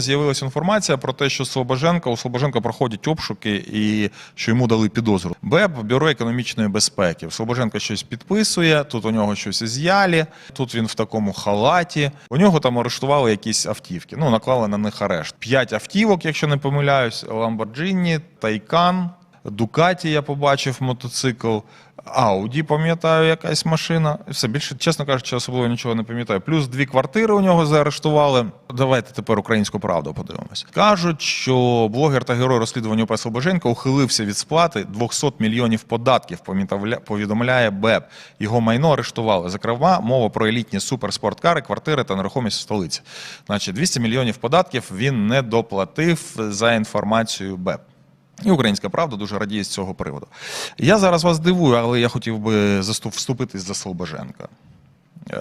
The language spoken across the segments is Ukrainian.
З'явилася інформація про те, що Слобоженка у Слобоженка проходять обшуки і що йому дали підозру. БЕБ бюро економічної безпеки. Слобоженка щось підписує. Тут у нього щось із'ялі. Тут він в такому халаті. У нього там арештували якісь автівки. Ну наклали на них арешт. П'ять автівок, якщо не помиляюсь, Ламборджині, Тайкан, Дукаті. Я побачив мотоцикл. Ауді, пам'ятаю, якась машина. Все більше, чесно кажучи, особливо нічого не пам'ятаю. Плюс дві квартири у нього заарештували. Давайте тепер українську правду подивимося. Кажуть, що блогер та герой розслідування УП Слобоженко ухилився від сплати 200 мільйонів податків. Повідомляє БЕП. Його майно арештували. Зокрема, мова про елітні суперспорткари, квартири та нерухомість в столиці. Значить, 200 мільйонів податків він не доплатив за інформацією БЕП. І українська правда дуже радіє з цього приводу. Я зараз вас дивую, але я хотів би вступитись за Слобоженка е,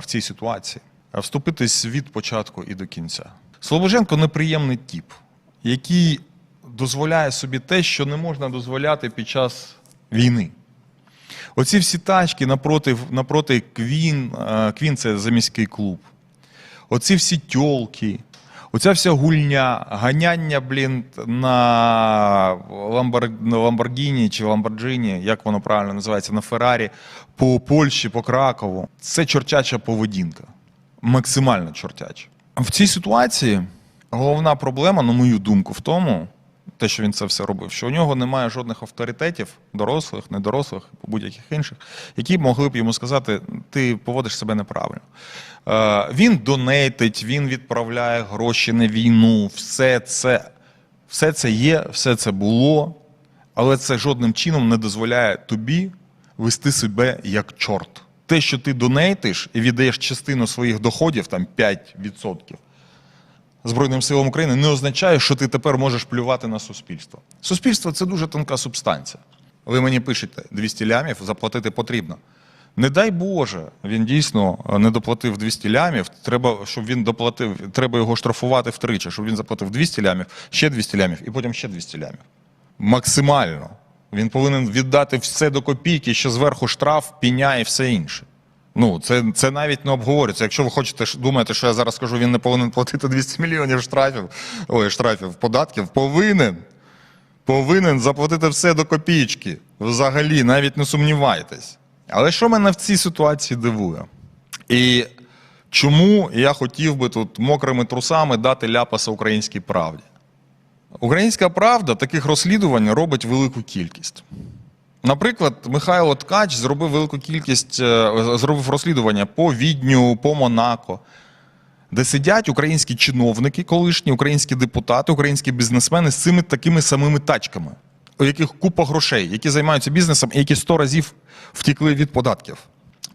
в цій ситуації. Вступитись від початку і до кінця. Слобоженко неприємний тіп, який дозволяє собі те, що не можна дозволяти під час війни. Оці всі тачки напроти, напроти Квін, е, Квін це заміський клуб. Оці всі тьолки, оця вся гульня, ганяння, блін, на Ламбор... Ламборгіні чи Ламборджині, як воно правильно називається, на Феррарі, по Польщі, по Кракову. Це чортяча поведінка. Максимально чортяча. В цій ситуації головна проблема, на мою думку, в тому, те, що він це все робив, що у нього немає жодних авторитетів, дорослих, недорослих, будь-яких інших, які могли б йому сказати, ти поводиш себе неправильно. Е, він донейтить, він відправляє гроші на війну, все це, все це є, все це було, але це жодним чином не дозволяє тобі вести себе як чорт. Те, що ти донейтиш і віддаєш частину своїх доходів, там 5%, Збройним силам України не означає, що ти тепер можеш плювати на суспільство. Суспільство це дуже тонка субстанція. Ви мені пишете 200 лямів, заплатити потрібно. Не дай Боже, він дійсно не доплатив 200 лямів. Треба, щоб він доплатив, треба його штрафувати втричі, щоб він заплатив 200 лямів, ще 200 лямів і потім ще 200 лямів. Максимально. Він повинен віддати все до копійки, що зверху штраф, піня і все інше. Ну, це, це навіть не обговорюється. Якщо ви хочете думаєте, що я зараз скажу, він не повинен платити 200 мільйонів штрафів, ой, штрафів, податків, повинен. Повинен заплатити все до копійки. Взагалі, навіть не сумнівайтесь. Але що мене в цій ситуації дивує? І чому я хотів би тут мокрими трусами дати ляпаса українській правді? Українська правда таких розслідувань робить велику кількість. Наприклад, Михайло Ткач зробив велику кількість, е, зробив розслідування по Відню, по Монако, де сидять українські чиновники, колишні українські депутати, українські бізнесмени з цими такими самими тачками, у яких купа грошей, які займаються бізнесом і які сто разів втікли від податків.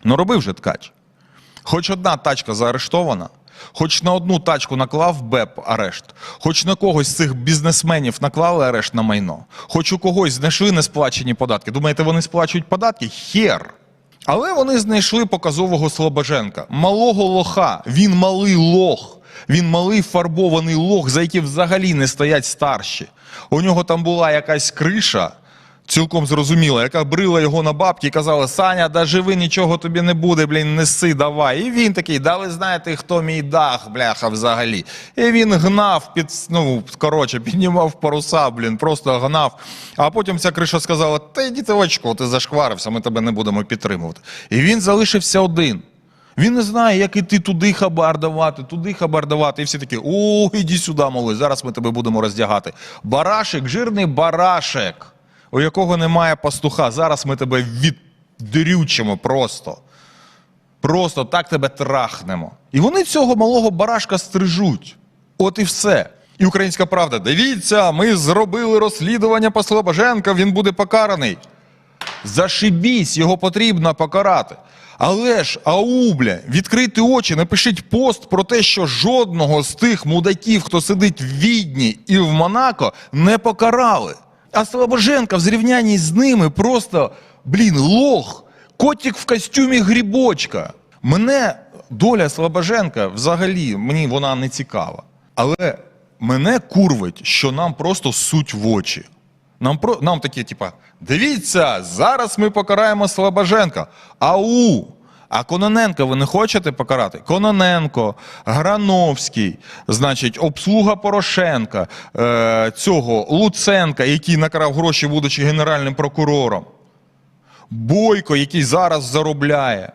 Ну робив же ткач. Хоч одна тачка заарештована, хоч на одну тачку наклав БЕП арешт, хоч на когось з цих бізнесменів наклали арешт на майно, хоч у когось знайшли несплачені податки. Думаєте, вони сплачують податки? Хер. Але вони знайшли показового Слобоженка, малого лоха. Він малий лох. Він малий фарбований лох, за яким взагалі не стоять старші. У нього там була якась криша, цілком зрозуміла, яка брила його на бабки і казала: Саня, да живи, нічого тобі не буде, блін, неси, давай. І він такий, да ви знаєте, хто мій дах, бляха, взагалі. І він гнав під, ну, коротше, піднімав паруса, блін, просто гнав. А потім ця криша сказала: Та йди ти очко, ти зашкварився, ми тебе не будемо підтримувати. І він залишився один. Він не знає, як іти туди хабар давати, туди хабар давати. І всі такі: о, іди сюди, малий, зараз ми тебе будемо роздягати. Барашек, жирний барашек, у якого немає пастуха. Зараз ми тебе віддрючимо просто. Просто так тебе трахнемо. І вони цього малого барашка стрижуть. От і все. І українська правда. Дивіться, ми зробили розслідування по Слобоженка, він буде покараний. Зашибісь, його потрібно покарати. Але ж, ау, бля, відкрийте очі, напишіть пост про те, що жодного з тих мудаків, хто сидить в Відні і в Монако, не покарали. А Слобоженка в зрівнянні з ними просто, блін, лох, котик в костюмі грібочка. Мене доля Слобоженка взагалі мені вона не цікава. Але мене курвить, що нам просто суть в очі. Нам про нам такі, типа, дивіться, зараз ми покараємо Слобоженка. Ау! А Кононенка ви не хочете покарати? Кононенко, Грановський, значить, обслуга Порошенка, е, цього Луценка, який накрав гроші, будучи генеральним прокурором. Бойко, який зараз заробляє,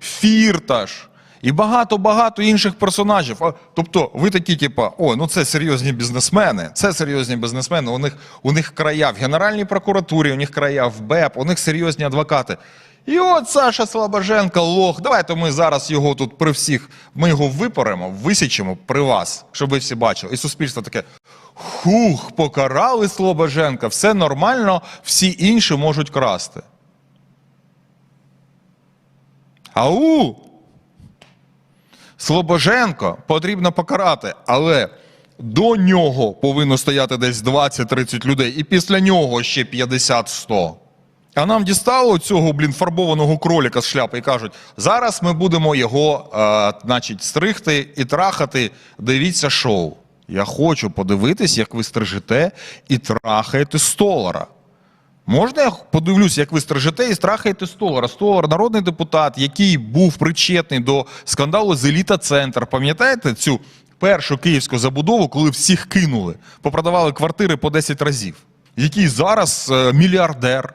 Фірташ і багато-багато інших персонажів. Тобто, ви такі, типа, о, ну це серйозні бізнесмени, це серйозні бізнесмени. У них, у них края в Генеральній прокуратурі, у них края в БЕП, у них серйозні адвокати. І от Саша Слабоженко, лох, давайте ми зараз його тут при всіх, ми його випоремо, висічемо при вас, щоб ви всі бачили. І суспільство таке. Хух, покарали Слобоженка, все нормально, всі інші можуть красти. Ау! Слобоженко потрібно покарати, але до нього повинно стояти десь 20-30 людей, і після нього ще 50-100. А нам дістало цього, блін, фарбованого кроліка з шляпи і кажуть: зараз ми будемо його, е, значить, стригти і трахати. Дивіться шоу. Я хочу подивитись, як ви стрижете і трахаєте столара. Можна я подивлюсь, як ви стражете і страхаєте Столара? Столар народний депутат, який був причетний до скандалу з еліта Центр. Пам'ятаєте цю першу київську забудову, коли всіх кинули, попродавали квартири по 10 разів? Який зараз е, мільярдер,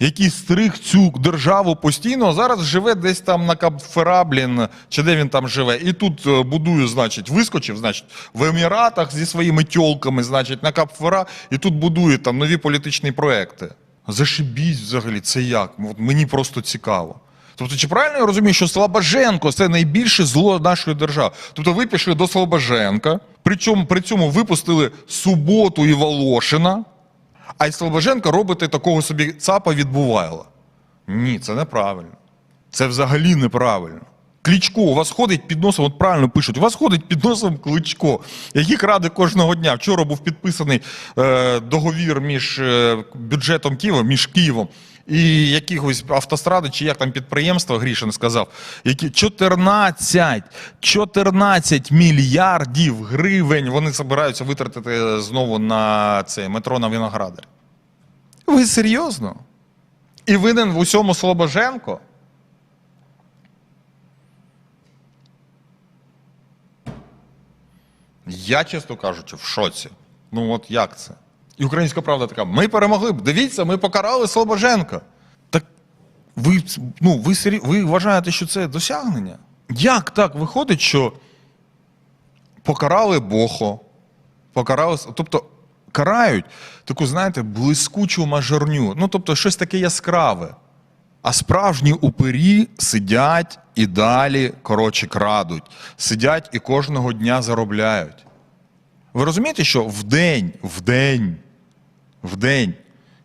який стриг цю державу постійно, а зараз живе десь там на Капфераблін, чи де він там живе, і тут е, будує, значить, вискочив, значить, в Еміратах зі своїми тьолками, значить, на Капфера, і тут будує там нові політичні проекти. Зашибіть взагалі, це як? От мені просто цікаво. Тобто, чи правильно я розумію, що Слобоженко це найбільше зло нашої держави? Тобто ви пішли до Слобоженка, причому при цьому випустили Суботу і Волошина, а й Слобоженка робите такого собі цапа відбувайла. Ні, це неправильно. Це взагалі неправильно. Кличко, у вас ходить під носом, от правильно пишуть, у вас ходить під носом кличко, який краде кожного дня. Вчора був підписаний е, договір між е, бюджетом Києва, між Києвом і якихось автостради, чи як там підприємство, Грішин сказав, які 14, 14 мільярдів гривень вони збираються витратити знову на це метро на Виноградар. Ви серйозно? І винен в усьому Слобоженко? Я, чесно кажучи, в шоці. Ну от як це? І українська правда така: ми перемогли. Дивіться, ми покарали Слобоженка. Так ви, ну, ви, ви вважаєте, що це досягнення? Як так виходить, що покарали Бохо, покарали. Тобто карають таку, знаєте, блискучу мажорню. Ну, тобто, щось таке яскраве. А справжні упирі сидять і далі, коротше, крадуть. Сидять і кожного дня заробляють. Ви розумієте, що в день, в день, в день,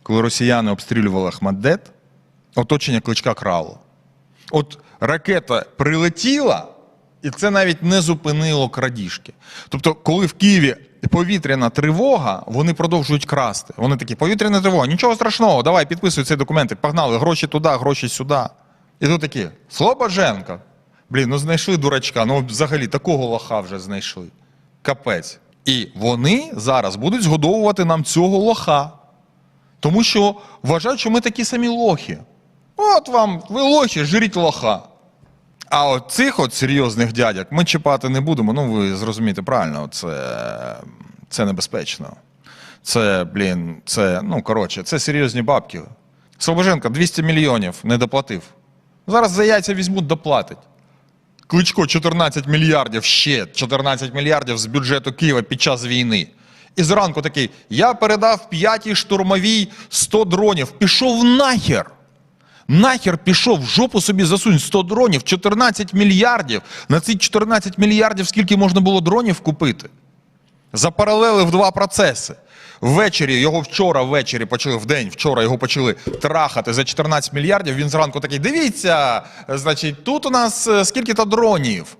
коли росіяни обстрілювали Ахмаддет, оточення кличка крало. От ракета прилетіла, і це навіть не зупинило крадіжки. Тобто, коли в Києві повітряна тривога, вони продовжують красти. Вони такі, повітряна тривога, нічого страшного, давай підписуй цей документ, погнали, гроші туди, гроші сюди. І тут такі, Слобоженко. Блін, ну знайшли дурачка, ну взагалі такого лоха вже знайшли. Капець. І вони зараз будуть згодовувати нам цього лоха. Тому що вважають, що ми такі самі лохи. От вам, ви лохи, жріть лоха. А от цих от серйозних дядяк ми чіпати не будемо. Ну, ви зрозумієте правильно, це, це небезпечно. Це, блін, це, ну, коротше, це серйозні бабки. Слобоженко 200 мільйонів не доплатив. Зараз за яйця візьмуть, доплатить. Кличко 14 мільярдів ще 14 мільярдів з бюджету Києва під час війни. І зранку такий: я передав п'ятій штурмовій 100 дронів. Пішов нахер. Нахер пішов, в жопу собі засунь 100 дронів, 14 мільярдів. На ці 14 мільярдів скільки можна було дронів купити? Запаралелив два процеси. Ввечері його вчора ввечері почали в день, вчора його почали трахати за 14 мільярдів. Він зранку такий: дивіться, значить, тут у нас е, скільки-то дронів.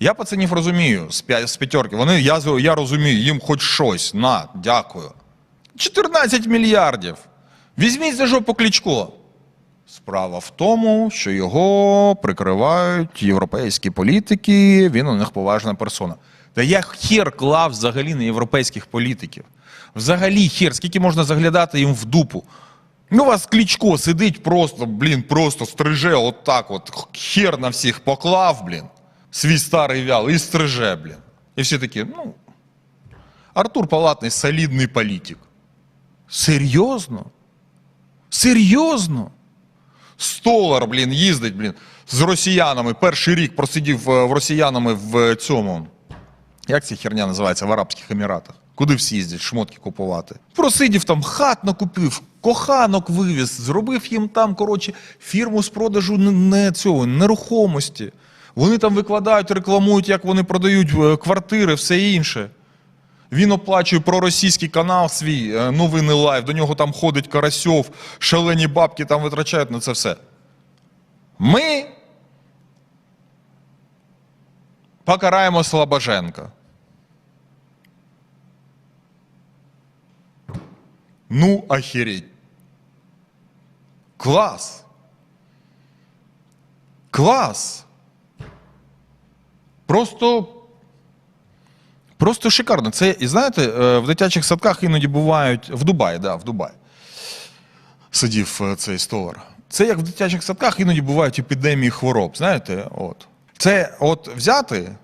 Я пацанів розумію з, п'я- п'ятерки. Вони, я, я розумію, їм хоч щось. На, дякую. 14 мільярдів. Візьміть за жопу кличко. Справа в тому, що його прикривають європейські політики, він у них поважна персона. Та я хер клав взагалі на європейських політиків. Взагалі хер, скільки можна заглядати їм в дупу. Ну, у вас Кличко сидить просто, блін, просто стриже отак от, хер на всіх поклав, блін, свій старий вял і стриже, блін. І всі такі, ну, Артур Палатний солідний політик. Серйозно? Серйозно? Столар, блін, їздить, блін, з росіянами. Перший рік просидів е, в росіянами в цьому. Як ця херня називається в Арабських Еміратах? Куди всі їздять шмотки купувати? Просидів там, хат накупив, коханок вивіз, зробив їм там, коротше, фірму з продажу не, цього, нерухомості. Вони там викладають, рекламують, як вони продають е, квартири, все інше. Він оплачує проросійський канал свій, е, новини лайв, до нього там ходить Карасьов, шалені бабки там витрачають на це все. Ми покараємо Слобоженка. Ну, охереть. Клас. Клас. Просто. Просто шикарно. Це, і знаєте, е, в дитячих садках іноді бувають. В Дубаї, да, в Дубаї. Сидів е, цей столар. Це як в дитячих садках іноді бувають епідемії хвороб. Знаєте, от. Це от взяти,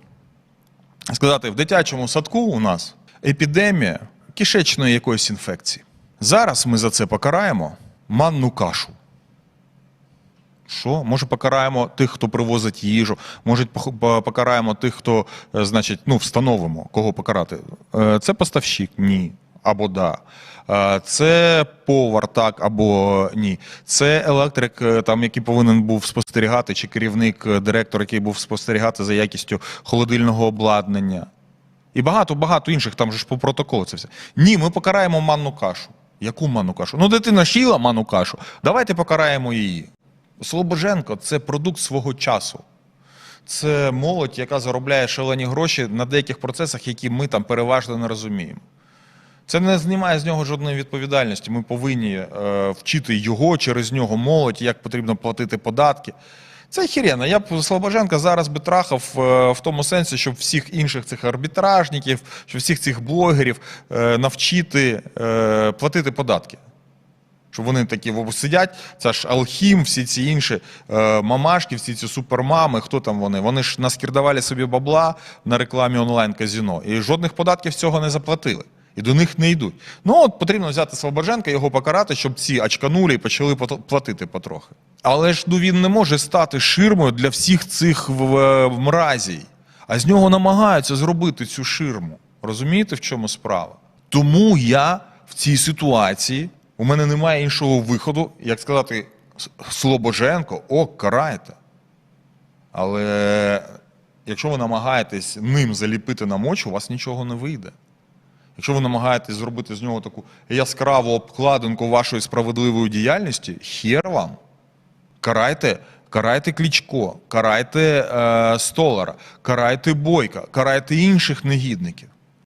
сказати, в дитячому садку у нас епідемія кишечної якоїсь інфекції. Зараз ми за це покараємо манну кашу. Що? Може, покараємо тих, хто привозить їжу, може, покараємо тих, хто, е, значить, ну, встановимо, кого покарати. Е, Це поставщик? Ні. Або да. Е, Це повар, так або ні. Це електрик, е, там, який повинен був спостерігати, чи керівник, е, директор, який був спостерігати за якістю холодильного обладнання. І багато-багато інших, там же ж по протоколу це все. Ні, ми покараємо манну кашу. Яку манну кашу? Ну, дитина ж їла манну кашу. Давайте покараємо її. Слобоженко це продукт свого часу. Це молодь, яка заробляє шалені гроші на деяких процесах, які ми там переважно не розуміємо. Це не знімає з нього жодної відповідальності. Ми повинні е, вчити його через нього молодь, як потрібно платити податки. Це хірена. Я б Слобоженка зараз би трахав е, в тому сенсі, щоб всіх інших цих арбітражників, щоб всіх цих блогерів е, навчити е, платити податки. Щоб вони такі сидять, це ж Алхім, всі ці інші мамашки, всі ці супермами, хто там вони? Вони ж наскірдавали собі бабла на рекламі онлайн-казіно. І жодних податків цього не заплатили. І до них не йдуть. Ну от потрібно взяти Слобоженка, його покарати, щоб ці очканули і почали платити потрохи. Але ж ну він не може стати ширмою для всіх цих мразій. А з нього намагаються зробити цю ширму. Розумієте, в чому справа? Тому я в цій ситуації, у мене немає іншого виходу, як сказати, Слобоженко, о, карайте. Але якщо ви намагаєтесь ним заліпити на мочу, у вас нічого не вийде. Якщо ви намагаєтесь зробити з нього таку яскраву обкладинку вашої справедливої діяльності, хер вам. Карайте, карайте Клічко, карайте е, Столара, карайте Бойка, карайте інших негідників.